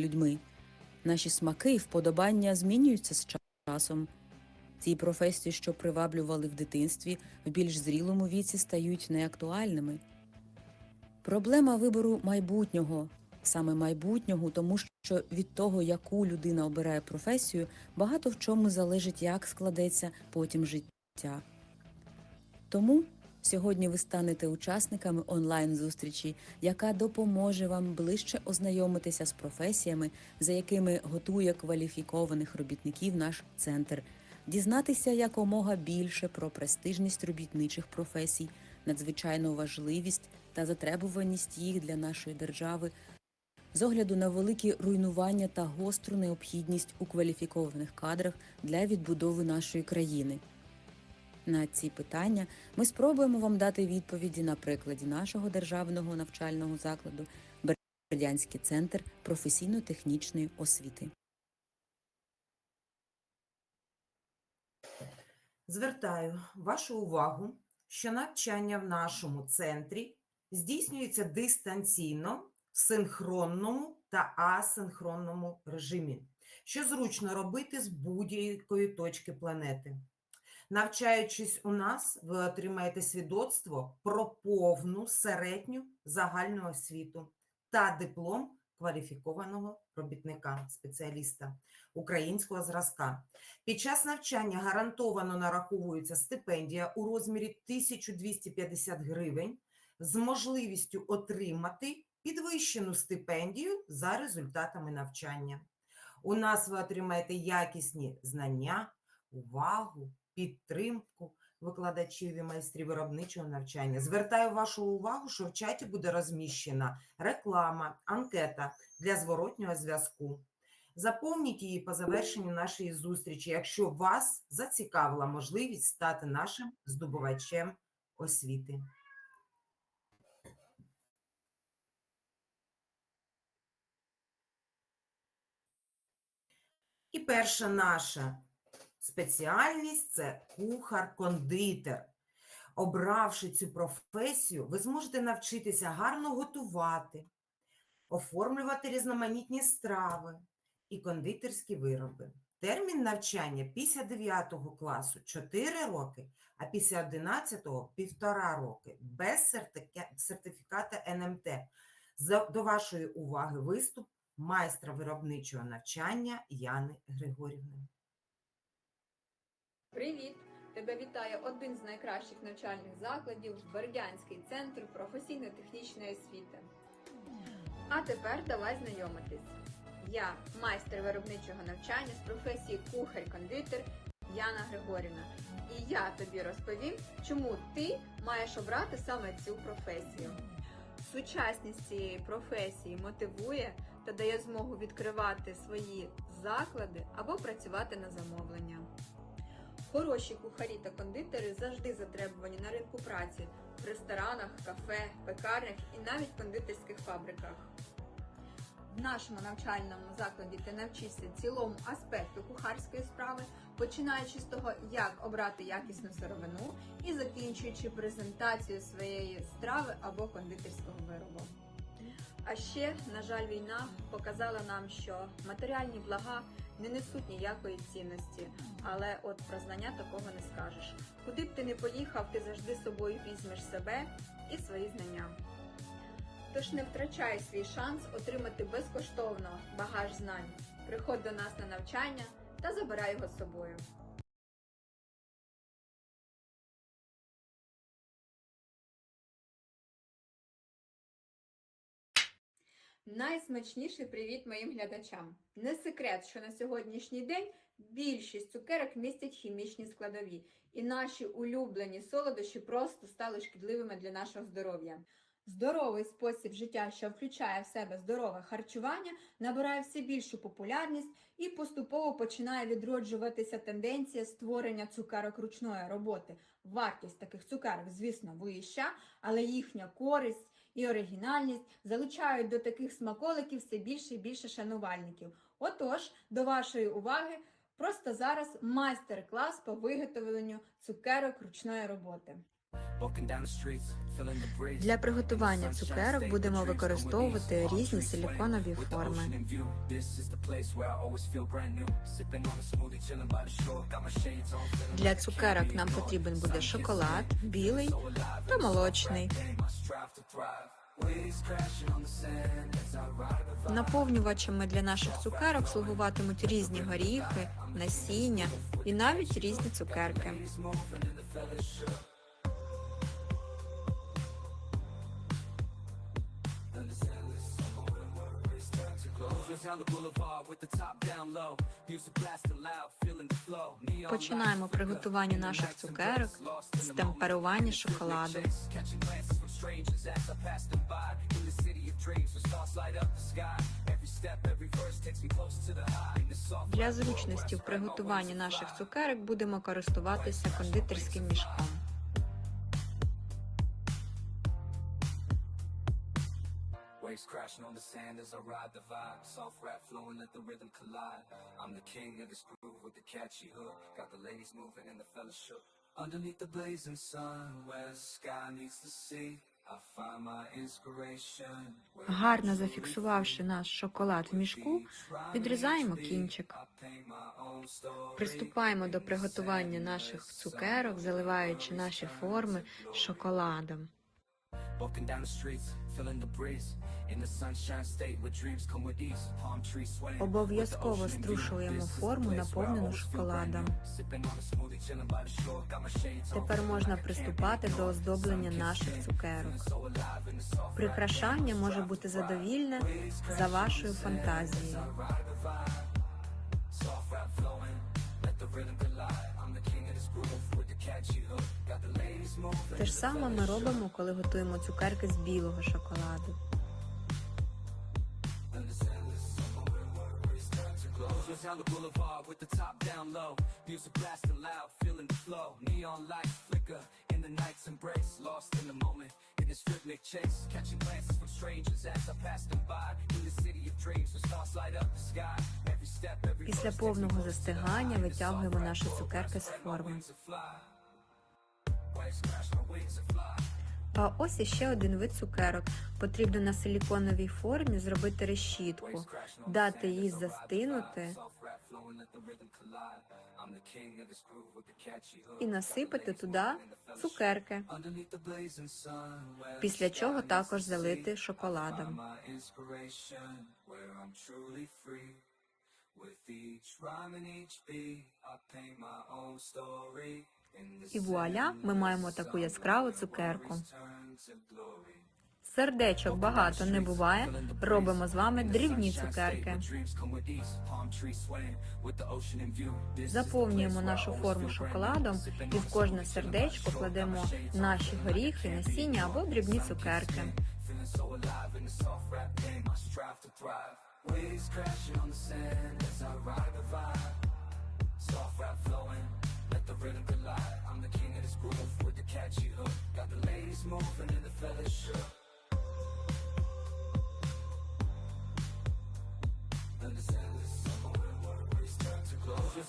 людьми. Наші смаки і вподобання змінюються з часом. Ті професії, що приваблювали в дитинстві, в більш зрілому віці стають неактуальними. Проблема вибору майбутнього, саме майбутнього, тому що від того, яку людина обирає професію, багато в чому залежить, як складеться потім життя. Тому сьогодні ви станете учасниками онлайн-зустрічі, яка допоможе вам ближче ознайомитися з професіями, за якими готує кваліфікованих робітників наш центр, дізнатися якомога більше про престижність робітничих професій, надзвичайну важливість та затребуваність їх для нашої держави, з огляду на великі руйнування та гостру необхідність у кваліфікованих кадрах для відбудови нашої країни. На ці питання ми спробуємо вам дати відповіді на прикладі нашого державного навчального закладу Бердянський центр професійно-технічної освіти. Звертаю вашу увагу, що навчання в нашому центрі здійснюється дистанційно в синхронному та асинхронному режимі, що зручно робити з будь-якої точки планети. Навчаючись у нас, ви отримаєте свідоцтво про повну середню загальну освіту та диплом кваліфікованого робітника, спеціаліста українського зразка. Під час навчання гарантовано нараховується стипендія у розмірі 1250 гривень з можливістю отримати підвищену стипендію за результатами навчання. У нас ви отримаєте якісні знання, увагу, підтримку викладачів і майстрів виробничого навчання. Звертаю вашу увагу, що в чаті буде розміщена реклама, анкета для зворотнього зв'язку. Заповніть її по завершенню нашої зустрічі, якщо вас зацікавила можливість стати нашим здобувачем освіти. І перша наша спеціальність це кухар-кондитер. Обравши цю професію, ви зможете навчитися гарно готувати, оформлювати різноманітні страви і кондитерські вироби. Термін навчання після 9 класу 4 роки, а після 11 – 1,5 роки, без сертифіката НМТ. До вашої уваги виступ майстра виробничого навчання Яни Григорівни. Привіт! Тебе вітає один з найкращих навчальних закладів Бердянський центр професійно-технічної освіти. А тепер давай знайомитись. Я майстер виробничого навчання з професії кухар-кондитер Яна Григорівна. І я тобі розповім, чому ти маєш обрати саме цю професію. Сучасність цієї професії мотивує та дає змогу відкривати свої заклади або працювати на замовлення. Хороші кухарі та кондитери завжди затребувані на ринку праці в ресторанах, кафе, пекарнях і навіть кондитерських фабриках. В нашому навчальному закладі ти навчишся цілому аспекту кухарської справи, починаючи з того, як обрати якісну сировину і закінчуючи презентацію своєї страви або кондитерського виробу. А ще, на жаль, війна показала нам, що матеріальні блага не несуть ніякої цінності, але от про знання такого не скажеш. Куди б ти не поїхав, ти завжди собою візьмеш себе і свої знання. Тож не втрачай свій шанс отримати безкоштовно багаж знань. Приходь до нас на навчання та забирай його з собою. Найсмачніший привіт моїм глядачам. Не секрет, що на сьогоднішній день більшість цукерок містять хімічні складові, і наші улюблені солодощі просто стали шкідливими для нашого здоров'я. Здоровий спосіб життя, що включає в себе здорове харчування, набирає все більшу популярність і поступово починає відроджуватися тенденція створення цукерок ручної роботи. Вартість таких цукерок, звісно, вища, але їхня користь і оригінальність залучають до таких смаколиків все більше і більше шанувальників. Отож, до вашої уваги, просто зараз майстер-клас по виготовленню цукерок ручної роботи. Для приготування цукерок будемо використовувати різні силіконові форми. Для цукерок нам потрібен буде шоколад, білий та молочний. Наповнювачами для наших цукерок слугуватимуть різні горіхи, насіння і навіть різні цукерки. Починаємо приготування наших цукерок з темперування шоколаду. Для зручності в приготуванні наших цукерок будемо користуватися кондитерським мішком. Waves crashing on the sand as I ride the vibe. Soft rap flowing, let the rhythm collide. I'm the king of this groove with the catchy hook. Got the ladies moving and the fellas shook. Underneath the blazing sun, where the sky meets the sea, Гарно зафіксувавши наш шоколад в мішку, відрізаємо кінчик. Приступаємо до приготування наших цукерок, заливаючи наші форми шоколадом. Walking down the streets, feeling the breeze. In the sunshine state where dreams come with ease. Palm trees swaying. Обов'язково струшуємо форму, наповнену шоколадом. Тепер можна приступати до оздоблення наших цукерок. Прикрашання може бути задовільне за вашою фантазією. Soft rap flowing, let the rhythm collide. I'm the king of this groove with the catchy hook. Те ж саме ми робимо, коли готуємо цукерки з білого шоколаду. Після повного застигання витягуємо наші цукерки з форми. А ось іще один вид цукерок. Потрібно на силіконовій формі зробити решітку, дати їй застинути і насипати туди цукерки, після чого також залити шоколадом. І вуаля, ми маємо таку яскраву цукерку. Сердечок багато не буває. Робимо з вами дрібні цукерки. Заповнюємо нашу форму шоколадом і в кожне сердечко кладемо наші горіхи, насіння або дрібні цукерки. Waves crashing on the sand as I ride the vibe. Soft rap flowing, the rhythm collide. I'm the king of this groove with the catchy hook. Got the ladies moving and the fellas shook.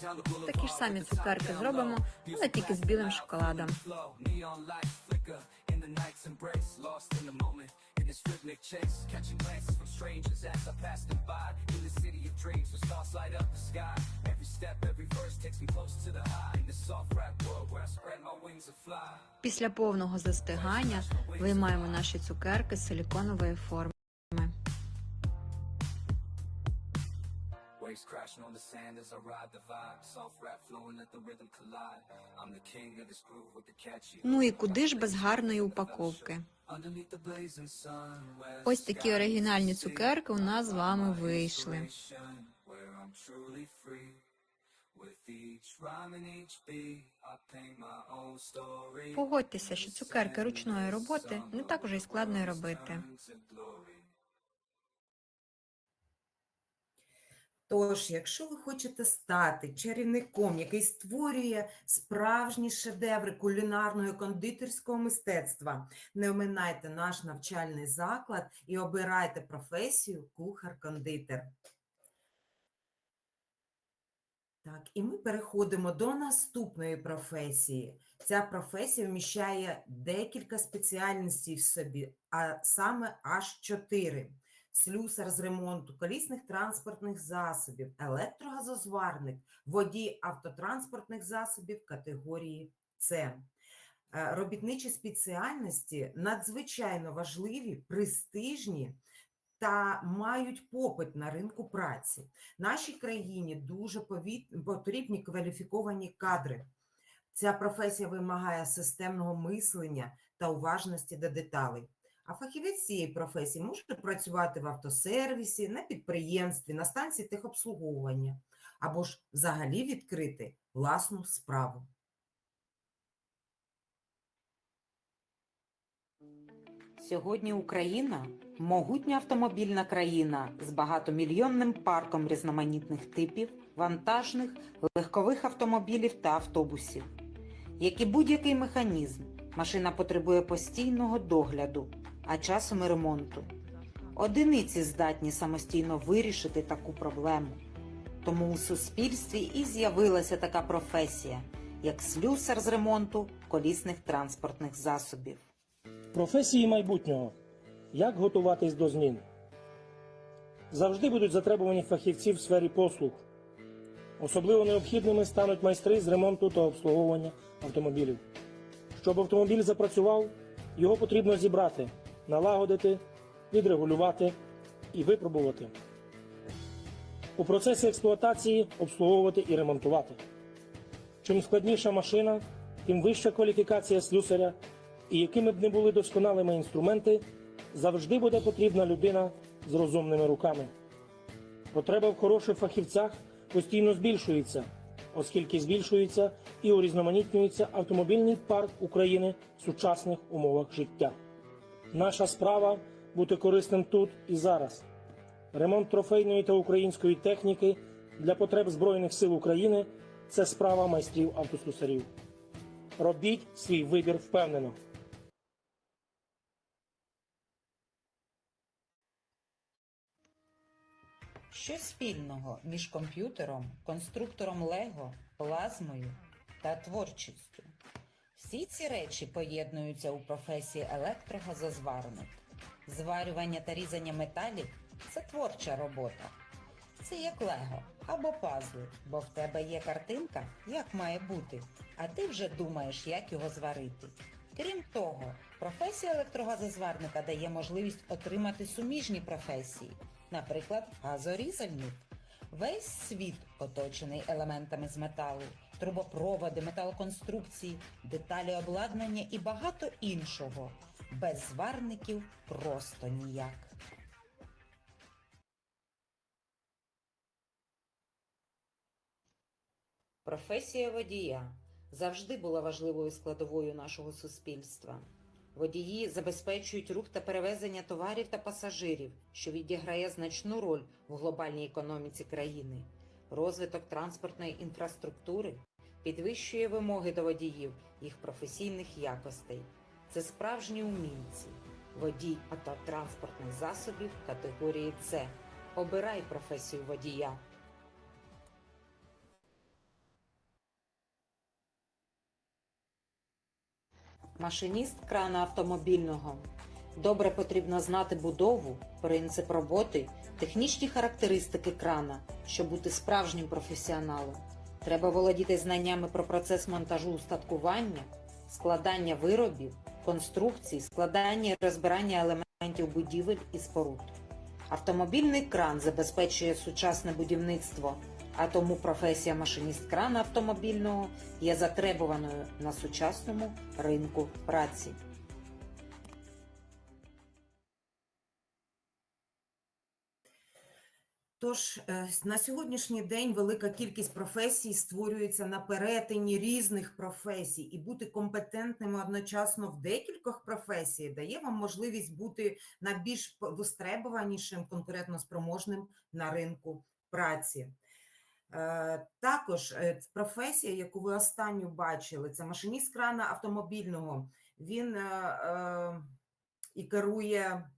Boulevard Такі ж самі цукерки зробимо, але тільки з білим шоколадом. in the night's embrace. Lost in the moment in this rhythmic chase. Catching glances from strangers as I pass them by. In the city of dreams where stars light up the sky. Every step, every Після повного застигання виймаємо наші цукерки з силіконової форми. Waves crashing on the sand as I ride the vibe. Soft rap flowing, let the rhythm collide. I'm the king of this groove with the catchy. Ну і куди ж без гарної упаковки? Ось такі оригінальні цукерки у нас з вами вийшли. Погодьтеся, що цукерки ручної роботи не так уже й складно й робити. Тож, якщо ви хочете стати чарівником, який створює справжні шедеври кулінарного і кондитерського мистецтва, не оминайте наш навчальний заклад і обирайте професію кухар-кондитер. Так, і ми переходимо до наступної професії. Ця професія вміщає декілька спеціальностей в собі, а саме аж чотири: слюсар з ремонту колісних транспортних засобів, електрогазозварник, водій автотранспортних засобів категорії С. Е, Робітничі спеціальності надзвичайно важливі, престижні та мають попит на ринку праці. Нашій країні дуже потрібні кваліфіковані кадри. Ця професія вимагає системного мислення та уважності до деталей. А фахівець цієї професії може працювати в автосервісі, на підприємстві, на станції техобслуговування або ж взагалі відкрити власну справу. Сьогодні Україна могутня автомобільна країна з багатомільйонним парком різноманітних типів, вантажних, легкових автомобілів та автобусів. Як і будь-який механізм, машина потребує постійного догляду, а часом і ремонту. Одиниці здатні самостійно вирішити таку проблему. Тому у суспільстві і з'явилася така професія, як слюсар з ремонту колісних транспортних засобів. Професії майбутнього. Як готуватись до змін? Завжди будуть затребувані фахівці в сфері послуг. Особливо необхідними стануть майстри з ремонту та обслуговування автомобілів. Щоб автомобіль запрацював, його потрібно зібрати, налагодити, відрегулювати і випробувати. У процесі експлуатації обслуговувати і ремонтувати. Чим складніша машина, тим вища кваліфікація слюсаря і якими б не були досконалими інструменти, завжди буде потрібна людина з розумними руками. Потреба в хороших фахівцях постійно збільшується, оскільки збільшується і урізноманітнюється автомобільний парк України в сучасних умовах життя. Наша справа бути корисним тут і зараз. Ремонт трофейної та української техніки для потреб Збройних сил України це справа майстрів автослюсарів. Робіть свій вибір впевнено. Що спільного між комп'ютером, конструктором Лего, плазмою та творчістю? Всі ці речі поєднуються у професії електрогазозварник. Зварювання та різання металів це творча робота. Це як лего або пазли, бо в тебе є картинка, як має бути, а ти вже думаєш, як його зварити. Крім того, професія електрогазозварника дає можливість отримати суміжні професії, наприклад, газорізальник. Весь світ оточений елементами з металу, трубопроводи, металоконструкції, деталі обладнання і багато іншого. Без зварників просто ніяк. Професія водія завжди була важливою складовою нашого суспільства. Водії забезпечують рух та перевезення товарів та пасажирів, що відіграє значну роль в глобальній економіці країни. Розвиток транспортної інфраструктури підвищує вимоги до водіїв, їх професійних якостей. Це справжні умільці. Водій автотранспортних засобів категорії С. Обирай професію водія. Машиніст крана автомобільного. Добре потрібно знати будову, принцип роботи, технічні характеристики крана, щоб бути справжнім професіоналом. Треба володіти знаннями про процес монтажу устаткування, складання виробів, конструкцій, складання і розбирання елементів будівель і споруд. Автомобільний кран забезпечує сучасне будівництво, а тому професія машиніст крана автомобільного є затребуваною на сучасному ринку праці. Тож е, на сьогоднішній день велика кількість професій створюється на перетині різних професій, і бути компетентними одночасно в декількох професій дає вам можливість бути найбільш п- востребуванішим, конкурентноспроможним на ринку праці. Е, Також е, професія, яку ви останню бачили, це машиніст крана автомобільного. Він е, і керує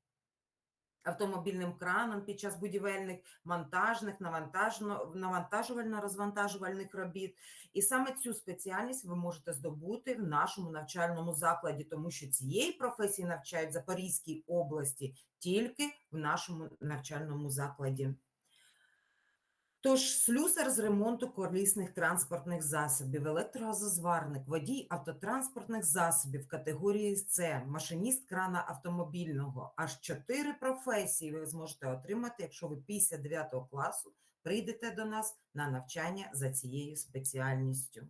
автомобільним краном під час будівельних, монтажних, навантажувально-розвантажувальних робіт. І саме цю спеціальність ви можете здобути в нашому навчальному закладі, тому що цієї професії навчають в Запорізькій області тільки в нашому навчальному закладі. Тож слюсар з ремонту колісних транспортних засобів, електрогазозварник, водій автотранспортних засобів категорії С, машиніст крана автомобільного. Аж чотири професії ви зможете отримати, якщо ви після 9 класу прийдете до нас на навчання за цією спеціальністю.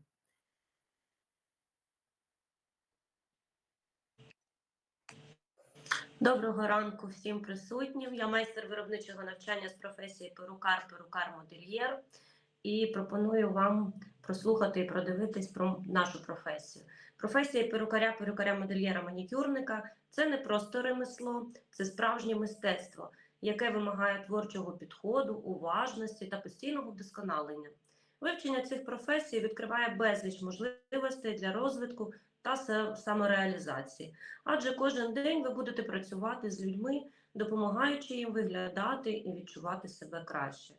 Доброго ранку всім присутнім. Я майстер виробничого навчання з професії перукар, перукар модельєр і пропоную вам прослухати і продивитись про нашу професію. Професія перукаря, перукаря модельєра, манікюрника це не просто ремесло, це справжнє мистецтво, яке вимагає творчого підходу, уважності та постійного вдосконалення. Вивчення цих професій відкриває безліч можливостей для розвитку та самореалізації адже кожен день ви будете працювати з людьми, допомагаючи їм виглядати і відчувати себе краще.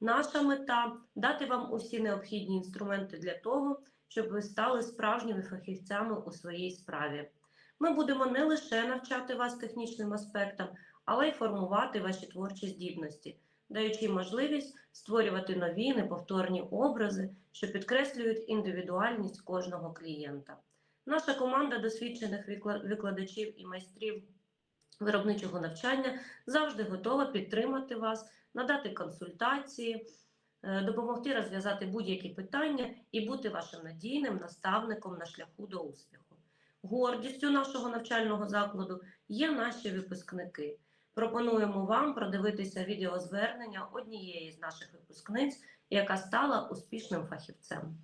Наша мета дати вам усі необхідні інструменти для того, щоб ви стали справжніми фахівцями у своїй справі. Ми будемо не лише навчати вас технічним аспектам, але й формувати ваші творчі здібності, даючи можливість створювати нові неповторні образи, що підкреслюють індивідуальність кожного клієнта. Наша команда досвідчених викладачів і майстрів виробничого навчання завжди готова підтримати вас, надати консультації, е, допомогти розв'язати будь-які питання і бути вашим надійним наставником на шляху до успіху. Гордістю нашого навчального закладу є наші випускники. Пропонуємо вам продивитися відеозвернення однієї з наших випускниць, яка стала успішним фахівцем.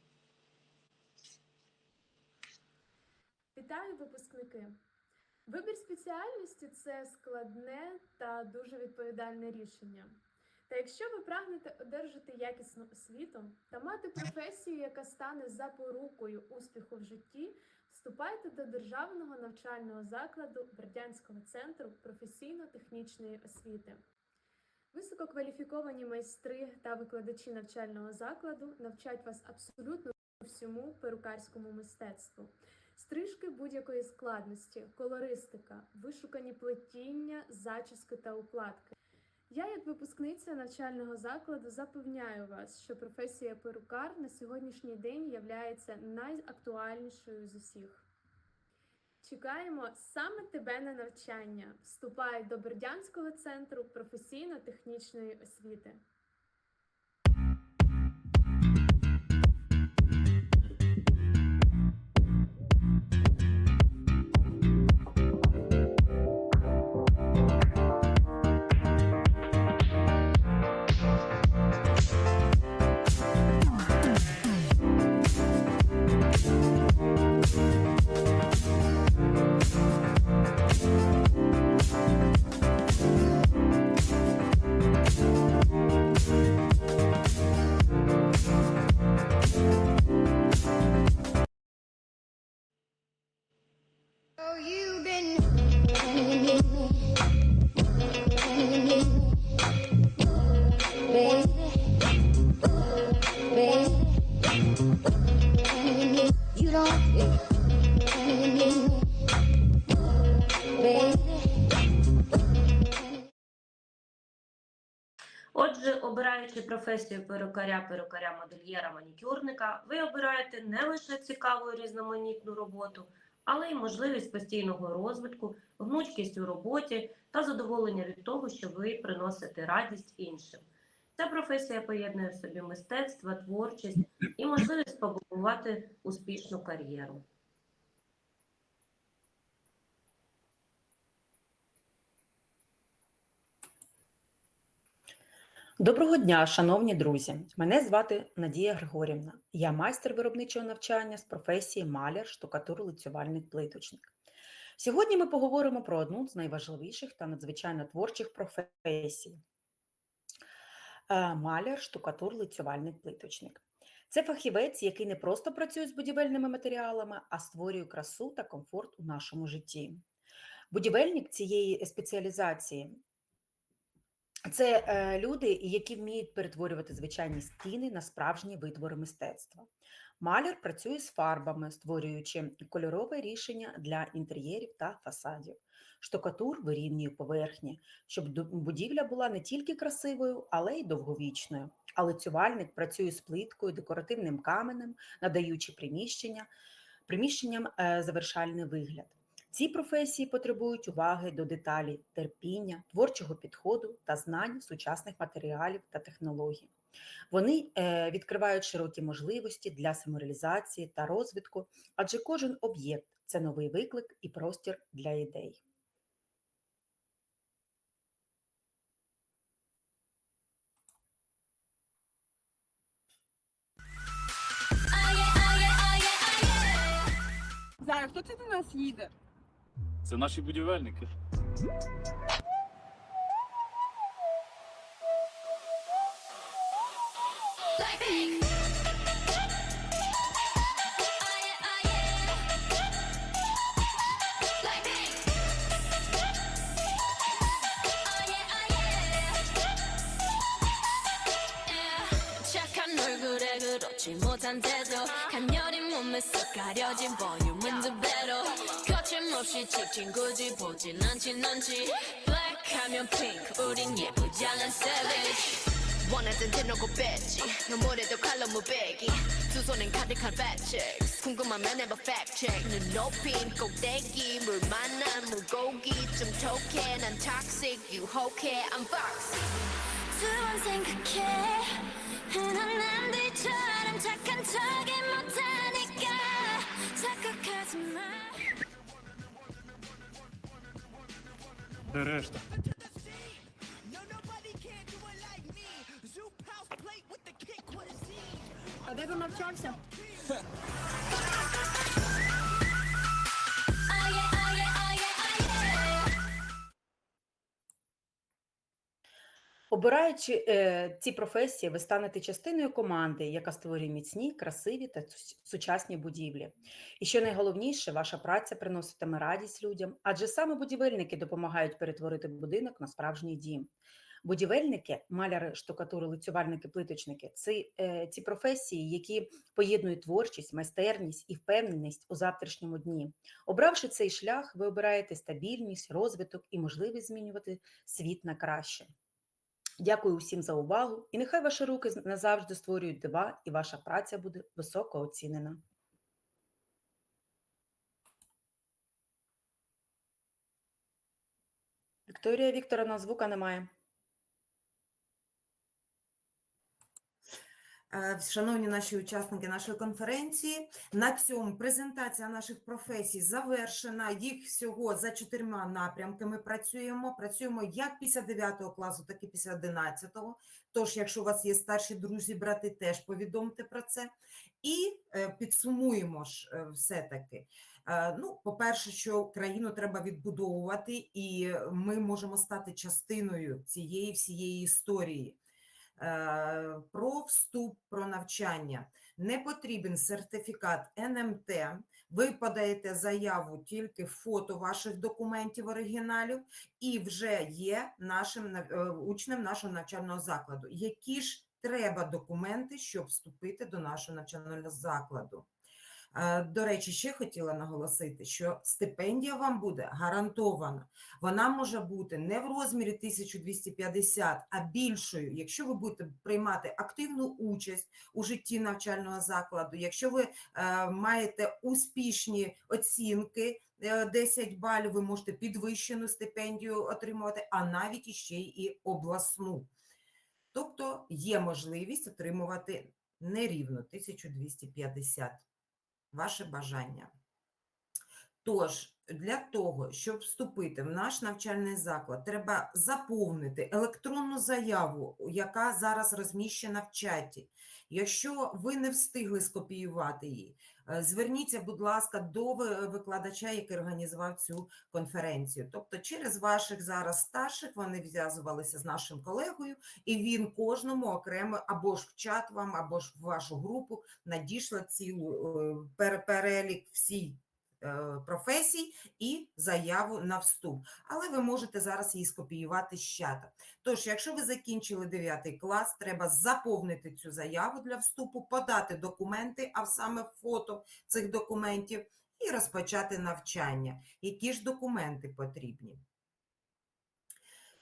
Вітаю, випускники! Вибір спеціальності це складне та дуже відповідальне рішення. Та якщо ви прагнете одержати якісну освіту та мати професію, яка стане запорукою успіху в житті, вступайте до державного навчального закладу Бердянського центру професійно-технічної освіти. Висококваліфіковані майстри та викладачі навчального закладу навчать вас абсолютно всьому перукарському мистецтву. Стрижки будь-якої складності, колористика, вишукані плетіння, зачіски та укладки. Я, як випускниця навчального закладу, запевняю вас, що професія перукар на сьогоднішній день являється найактуальнішою з усіх. Чекаємо саме тебе на навчання. Вступай до Бердянського центру професійно-технічної освіти. Професію перукаря, перукаря, модельєра, манікюрника, ви обираєте не лише цікаву і різноманітну роботу, але й можливість постійного розвитку, гнучкість у роботі та задоволення від того, що ви приносите радість іншим. Ця професія поєднує в собі мистецтво, творчість і можливість побудувати успішну кар'єру. Доброго дня, шановні друзі! Мене звати Надія Григорівна. Я майстер виробничого навчання з професії маляр, штукатур, лицювальник, плиточник. Сьогодні ми поговоримо про одну з найважливіших та надзвичайно творчих професій. Е, Маляр, штукатур, лицювальник, плиточник. Це фахівець, який не просто працює з будівельними матеріалами, а створює красу та комфорт у нашому житті. Будівельник цієї спеціалізації Це е, люди, які вміють перетворювати звичайні стіни на справжні витвори мистецтва. Маляр працює з фарбами, створюючи кольорове рішення для інтер'єрів та фасадів. Штукатур вирівнює поверхні, щоб будівля була не тільки красивою, але й довговічною. А лицювальник працює з плиткою, декоративним каменем, надаючи приміщення, приміщенням е, завершальний вигляд. Ці професії потребують уваги до деталей, терпіння, творчого підходу та знань сучасних матеріалів та технологій. Вони е, відкривають широкі можливості для самореалізації та розвитку, адже кожен об'єкт це новий виклик і простір для ідей. Зараз, хто це до нас їде? Це наші будівельники. 착한 얼굴에 그렇지 못한 태도 간열린 몸에서 가려진 볼륨은 두 배로 거침 없이 찍힌 굳이 보진 않지 넌지. 블랙하면 핑크 우린 예쁘장한 savage. 원하던 대놓고 뺐지. 너무래도 칼로 무배기. 두 손엔 가득한 fat checks. 궁금하면 해봐 fact check. 눈 높인 꼭대기. 물 만난 물고기. 좀 톡해 난 toxic. 유혹해 I'm foxy. 두번 생각해. 흔한 남들처럼 착한 척이 못하니까. 착각하지 마 Де решта? А де ви навчався? Обираючи е, ці професії, ви станете частиною команди, яка створює міцні, красиві та сучасні будівлі. І що найголовніше, ваша праця приноситиме радість людям, адже саме будівельники допомагають перетворити будинок на справжній дім. Будівельники, маляри, штукатури, лицювальники, плиточники це е, ці професії, які поєднують творчість, майстерність і впевненість у завтрашньому дні. Обравши цей шлях, ви обираєте стабільність, розвиток і можливість змінювати світ на краще. Дякую усім за увагу, і нехай ваші руки назавжди створюють дива, і ваша праця буде високо оцінена. Вікторія Вікторовна, звука немає. Е, Шановні наші учасники нашої конференції, на цьому презентація наших професій завершена. Їх всього за чотирма напрямками працюємо. Працюємо як після 9 класу, так і після 11. Тож, якщо у вас є старші друзі, брати, теж повідомте про це. І е, підсумуємо ж е, все-таки. Е, Ну, по-перше, що країну треба відбудовувати, і ми можемо стати частиною цієї всієї історії. Е, Про вступ, про навчання. Не потрібен сертифікат НМТ. Ви подаєте заяву тільки фото ваших документів оригіналів, і вже є нашим е, учнем нашого навчального закладу. Які ж треба документи, щоб вступити до нашого навчального закладу? Е, До речі, ще хотіла наголосити, що стипендія вам буде гарантована. Вона може бути не в розмірі 1250, а більшою, якщо ви будете приймати активну участь у житті навчального закладу, якщо ви е, маєте успішні оцінки, е, 10 балів, ви можете підвищену стипендію отримувати, а навіть іще і обласну. Тобто є можливість отримувати нерівно 1250 ваше бажання. Тож, для того, щоб вступити в наш навчальний заклад, треба заповнити електронну заяву, яка зараз розміщена в чаті. Якщо ви не встигли скопіювати її, зверніться, будь ласка, до викладача, який організував цю конференцію. Тобто, через ваших зараз старших вони зв'язувалися з нашим колегою, і він кожному окремо або ж в чат вам, або ж в вашу групу надійшла цілу е, пере- перелік всій е, професій і заяву на вступ. Але ви можете зараз її скопіювати з чата. Тож, якщо ви закінчили 9 клас, треба заповнити цю заяву для вступу, подати документи, а саме фото цих документів, і розпочати навчання. Які ж документи потрібні?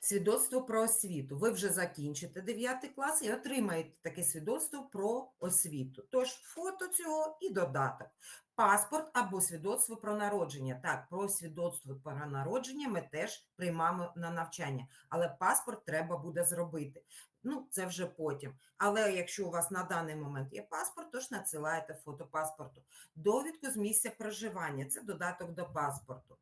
Свідоцтво про освіту. Ви вже закінчите 9 клас і отримаєте таке свідоцтво про освіту. Тож фото цього і додаток. Паспорт або свідоцтво про народження. Так, про свідоцтво про народження ми теж приймаємо на навчання, але паспорт треба буде зробити. Ну, це вже потім. Але якщо у вас на даний момент є паспорт, то ж надсилаєте фото паспорту. Довідку з місця проживання це додаток до паспорту.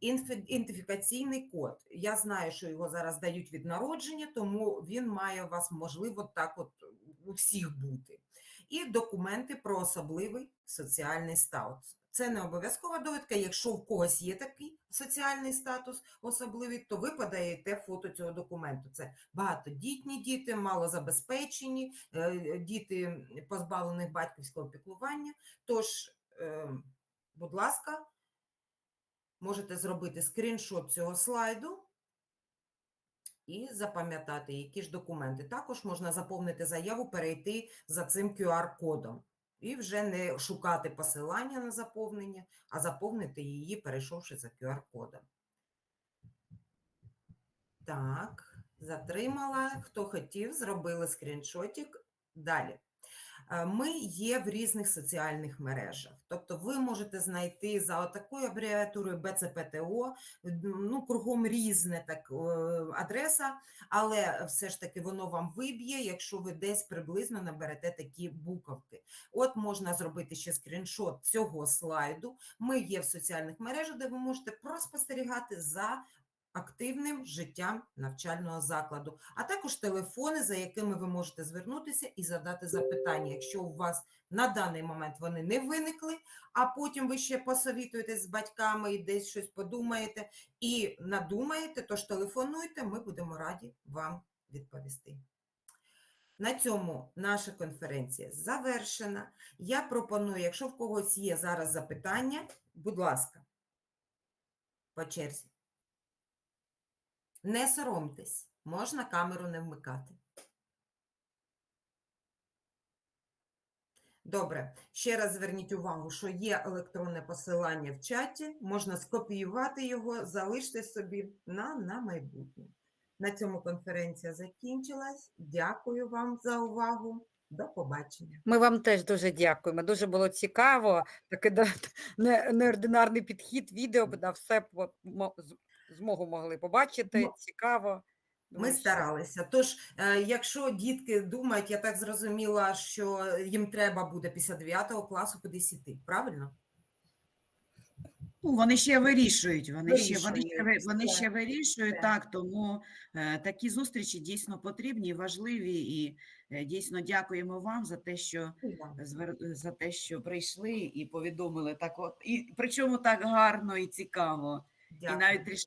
Ідентифікаційний код. Я знаю, що його зараз дають від народження, тому він має у вас, можливо, так от у всіх бути. І документи про особливий соціальний статус. Це не обов'язкова довідка. Якщо в когось є такий соціальний статус особливий, то ви подаєте фото цього документу. Це багатодітні діти, малозабезпечені, е, діти позбавлених батьківського піклування. Тож, е, будь ласка, можете зробити скріншот цього слайду і запам'ятати, які ж документи. Також можна заповнити заяву, перейти за цим QR-кодом і вже не шукати посилання на заповнення, а заповнити її, перейшовши за QR-кодом. Так, затримала. Хто хотів, зробили скріншотик. Далі. Е, Ми є в різних соціальних мережах. Тобто ви можете знайти за такою абревіатурою БЦПТО, ну, кругом різне так, е, адреса, але все ж таки воно вам виб'є, якщо ви десь приблизно наберете такі буковки. От можна зробити ще скріншот цього слайду. Ми є в соціальних мережах, де ви можете проспостерігати за активним життям навчального закладу, а також телефони, за якими ви можете звернутися і задати запитання. Якщо у вас на даний момент вони не виникли, а потім ви ще посовітуєтесь з батьками і десь щось подумаєте і надумаєте, тож телефонуйте, ми будемо раді вам відповісти. На цьому наша конференція завершена. Я пропоную, якщо в когось є зараз запитання, будь ласка, по черзі. Не соромтесь, можна камеру не вмикати. Добре, ще раз зверніть увагу, що є електронне посилання в чаті, можна скопіювати його, залиште собі на, на майбутнє. На цьому конференція закінчилась. Дякую вам за увагу. До побачення. Ми вам теж дуже дякуємо. Дуже було цікаво. Такий неординарний підхід, відео б на все змогу могли побачити. Ну, Цікаво. Ми старалися. Тож, е, якщо дітки думають, я так зрозуміла, що їм треба буде після 9 класу кудись іти, правильно? Ну, вони ще вирішують, вони ще, вони ще, Вирішують, вони ще так, вирішують, так. так, тому е, такі зустрічі дійсно потрібні, важливі, і е, дійсно дякуємо вам за те, що звер- за те, що прийшли і повідомили так, от, і причому так гарно і цікаво, і навіть трішки